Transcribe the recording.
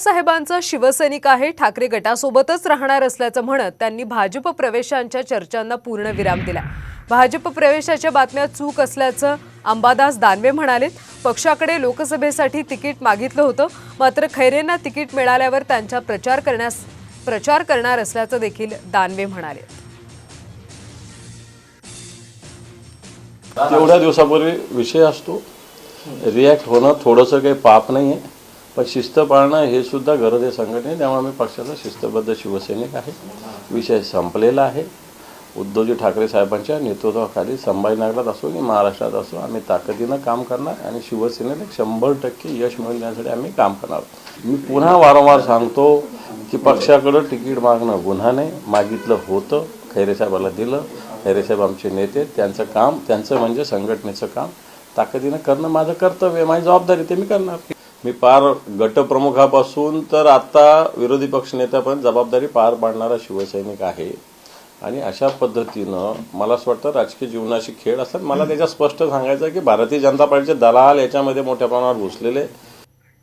बाळासाहेबांचा शिवसैनिक आहे ठाकरे गटासोबतच राहणार असल्याचं म्हणत त्यांनी भाजप प्रवेशांच्या चर्चांना पूर्ण विराम दिला. भाजप प्रवेशाच्या बातम्या चूक असल्याचं अंबादास दानवे म्हणालेत. पक्षाकडे लोकसभेसाठी तिकीट मागितलं होतं मात्र खैरेंना तिकीट मिळाल्यावर त्यांचा प्रचार करण्यास प्रचार करणार असल्याचं देखील दानवे म्हणाले. तेवढ्या दिवसापूर्वी विषय असतो. रिॲक्ट होणं थोडंसं काही पाप नाही आहे पण शिस्त पाळणं हे सुद्धा गरज आहे संघटने त्यामुळे मी पक्षाचा शिस्तबद्ध शिवसैनिक आहे. विषय संपलेला आहे. उद्धवजी ठाकरे साहेबांच्या नेतृत्वाखाली संभाजीनगरात असो की महाराष्ट्रात असो आम्ही ताकदीनं काम करणार आणि शिवसेनेला शंभर टक्के यश मिळवून देण्यासाठी आम्ही काम करणार मी पुन्हा वारंवार सांगतो की पक्षाकडं तिकीट मागणं गुन्हा नाही. मागितलं होतं खैरे साहेबाला दिलं. खैरे साहेब आमचे नेते त्यांचं काम त्यांचं म्हणजे संघटनेचं काम. ताकदीनं करणं माझं कर्तव्य माझी जबाबदारी ते मी करणार. मी पार गटप्रमुखापासून तर आता विरोधी पक्षनेत्यापर्यंत जबाबदारी पार पाडणारा शिवसैनिक आहे. आणि अशा पद्धतीनं मला असं वाटतं राजकीय जीवनाशी खेळ असतात. मला त्याच्या स्पष्ट सांगायचं आहे की भारतीय जनता पार्टीचे दलाल याच्यामध्ये मोठ्या प्रमाणावर घुसलेले